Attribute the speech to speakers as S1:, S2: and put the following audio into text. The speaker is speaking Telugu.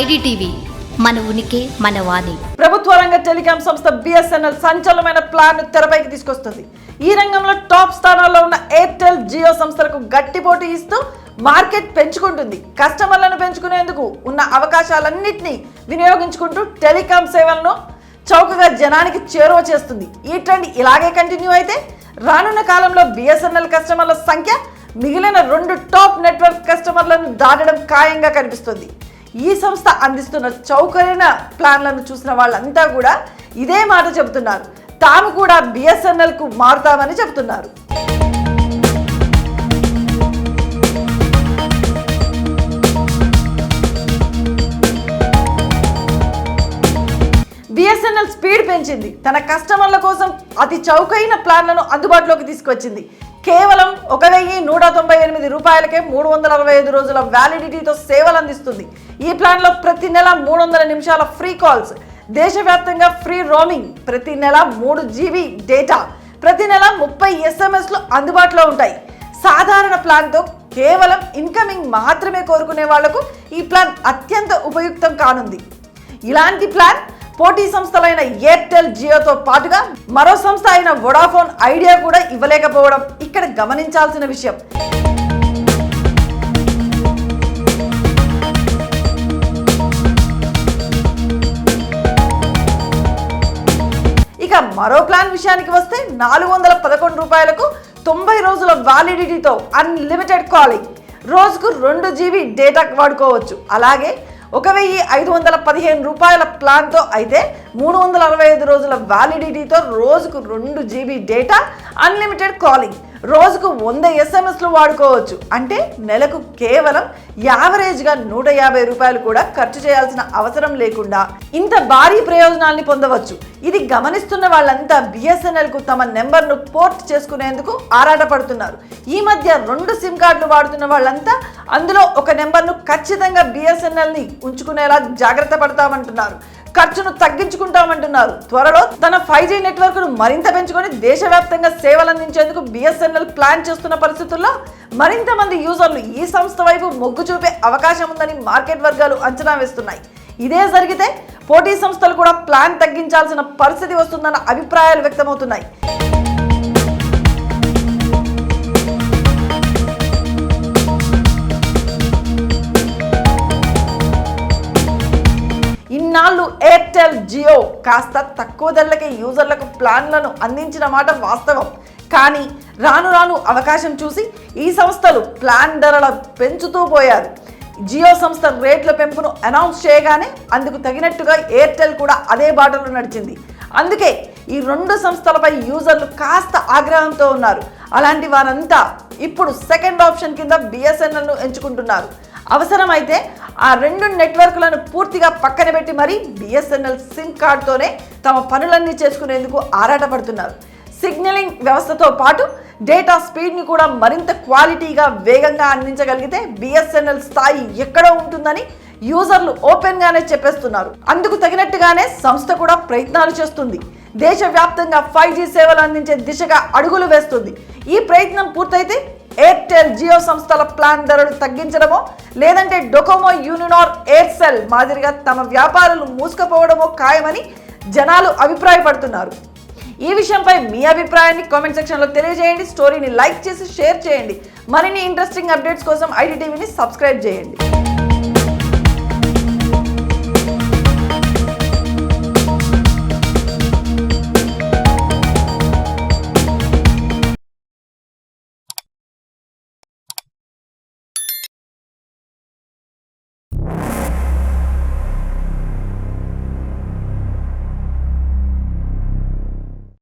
S1: ఐడిటీవీ మన ఉనికి మన వాణి.
S2: ప్రభుత్వ రంగ టెలికాం సంస్థ బిఎస్ఎన్ఎల్ సంచలనమైన ప్లాన్ తెరపైకి తీసుకొస్తుంది. ఈ రంగంలో టాప్ స్థానాల్లో ఉన్న ఎయిర్టెల్ జియో సంస్థలకు గట్టి పోటీ ఇస్తూ మార్కెట్ పెంచుకుంటుంది. కస్టమర్లను పెంచుకునేందుకు ఉన్న అవకాశాలన్నింటినీ వినియోగించుకుంటూ టెలికాం సేవలను చౌకగా జనానికి చేరువ చేస్తుంది. ఈ ట్రెండ్ ఇలాగే కంటిన్యూ అయితే రానున్న కాలంలో బిఎస్ఎన్ఎల్ కస్టమర్ల సంఖ్య మిగిలిన రెండు టాప్ నెట్వర్క్ కస్టమర్లను దాటడం ఖాయంగా కనిపిస్తుంది. ఈ సంస్థ అందిస్తున్న చౌకైన ప్లాన్లను చూసిన వాళ్ళంతా కూడా ఇదే మాట చెబుతున్నారు. తాము కూడా బిఎస్ఎన్ఎల్కు మారుతామని చెబుతున్నారు. బిఎస్ఎన్ఎల్ స్పీడ్ పెంచింది. తన కస్టమర్ల కోసం అతి చౌకైన ప్లాన్లను అందుబాటులోకి తీసుకొచ్చింది. కేవలం ఒక వెయ్యి నూట తొంభై ఎనిమిది రూపాయలకే మూడు వందల అరవై ఐదు రోజుల వ్యాలిడిటీతో సేవలు అందిస్తుంది ఈ ప్లాన్లో ప్రతి నెల మూడు వందల నిమిషాల ఫ్రీ కాల్స్ దేశవ్యాప్తంగా ఫ్రీ రోమింగ్ ప్రతి నెల మూడు జీబీ డేటా ప్రతి నెల ముప్పై ఎస్ఎంఎస్లు అందుబాటులో ఉంటాయి. సాధారణ ప్లాన్తో కేవలం ఇన్కమింగ్ మాత్రమే కోరుకునే వాళ్ళకు ఈ ప్లాన్ అత్యంత ఉపయుక్తం కానుంది. ఇలాంటి ప్లాన్ పోటీ సంస్థలైన ఎయిర్టెల్ జియోతో పాటుగా మరో సంస్థ అయిన వొడాఫోన్ ఐడియా కూడా ఇవ్వలేకపోవడం ఇక్కడ గమనించాల్సిన విషయం. ఇక మరో ప్లాన్ విషయానికి వస్తే నాలుగు వందల పదకొండు రూపాయలకు తొంభై రోజుల వ్యాలిడిటీతో అన్లిమిటెడ్ కాలింగ్ రోజుకు రెండు జీబీ డేటా వాడుకోవచ్చు. అలాగే ఒక వెయ్యి ఐదు వందల పదిహేను రూపాయల ప్లాన్తో అయితే మూడు వందల అరవై ఐదు రోజుల వ్యాలిడిటీతో రోజుకు రెండు జీబీ డేటా అన్లిమిటెడ్ కాలింగ్ రోజుకు వంద ఎస్ఎంఎస్లు వాడుకోవచ్చు. అంటే నెలకు కేవలం యావరేజ్గా నూట యాభై రూపాయలు కూడా ఖర్చు చేయాల్సిన అవసరం లేకుండా ఇంత భారీ ప్రయోజనాల్ని పొందవచ్చు. ఇది గమనిస్తున్న వాళ్ళంతా బిఎస్ఎన్ఎల్కు తమ నెంబర్ను పోర్ట్ చేసుకునేందుకు ఆరాటపడుతున్నారు. ఈ మధ్య రెండు సిమ్ కార్డులు వాడుతున్న వాళ్ళంతా అందులో ఒక నెంబర్ను ఖచ్చితంగా బిఎస్ఎన్ఎల్ని ఉంచుకునేలా జాగ్రత్త పడతామంటున్నారు. ఖర్చును తగ్గించుకుంటామంటున్నారు. త్వరలో తన ఫైవ్ జీ నెట్వర్క్ను మరింత పెంచుకొని దేశవ్యాప్తంగా సేవలు అందించేందుకు బిఎస్ఎన్ఎల్ ప్లాన్ చేస్తున్న పరిస్థితుల్లో మరింత మంది యూజర్లు ఈ సంస్థ వైపు మొగ్గు చూపే అవకాశం ఉందని మార్కెట్ వర్గాలు అంచనా వేస్తున్నాయి. ఇదే జరిగితే పోటీ సంస్థలు కూడా ప్లాన్ తగ్గించాల్సిన పరిస్థితి వస్తుందన్న అభిప్రాయాలు వ్యక్తమవుతున్నాయి. జియో కాస్త తక్కువ ధరలకే యూజర్లకు ప్లాన్లను అందించిన మాట వాస్తవం. కానీ రాను రాను అవకాశం చూసి ఈ సంస్థలు ప్లాన్ ధరల పెంచుతూ పోయారు. జియో సంస్థ రేట్ల పెంపును అనౌన్స్ చేయగానే అందుకు తగినట్టుగా ఎయిర్టెల్ కూడా అదే బాటలో నడిచింది. అందుకే ఈ రెండు సంస్థలపై యూజర్లు కాస్త ఆగ్రహంతో ఉన్నారు. అలాంటి వారంతా ఇప్పుడు సెకండ్ ఆప్షన్ కింద బిఎస్ఎన్ఎల్ను ఎంచుకుంటున్నారు. అవసరమైతే ఆ రెండు నెట్వర్క్లను పూర్తిగా పక్కన పెట్టి మరీ బిఎస్ఎన్ఎల్ సిమ్ కార్డ్తోనే తమ పనులన్నీ చేసుకునేందుకు ఆరాటపడుతున్నారు. సిగ్నలింగ్ వ్యవస్థతో పాటు డేటా స్పీడ్ని కూడా మరింత క్వాలిటీగా వేగంగా అందించగలిగితే బిఎస్ఎన్ఎల్ స్థాయి ఎక్కడో ఉంటుందని యూజర్లు ఓపెన్గానే చెప్పేస్తున్నారు. అందుకు తగినట్టుగానే సంస్థ కూడా ప్రయత్నాలు చేస్తుంది. దేశవ్యాప్తంగా ఫైవ్ జీ సేవలు అందించే దిశగా అడుగులు వేస్తుంది. ఈ ప్రయత్నం పూర్తయితే ఎయిర్టెల్ జియో సంస్థల ప్లాన్ ధరలు తగ్గించడమో లేదంటే డొకోమో యూనినార్ ఎయిర్సెల్ మాదిరిగా తమ వ్యాపారాలు మూసుకుపోవడమో ఖాయమని జనాలు అభిప్రాయపడుతున్నారు. ఈ విషయంపై మీ అభిప్రాయాన్ని కామెంట్ సెక్షన్లో తెలియజేయండి. స్టోరీని లైక్ చేసి షేర్ చేయండి. మరిన్ని ఇంట్రెస్టింగ్ అప్డేట్స్ కోసం ఐడి సబ్స్క్రైబ్ చేయండి.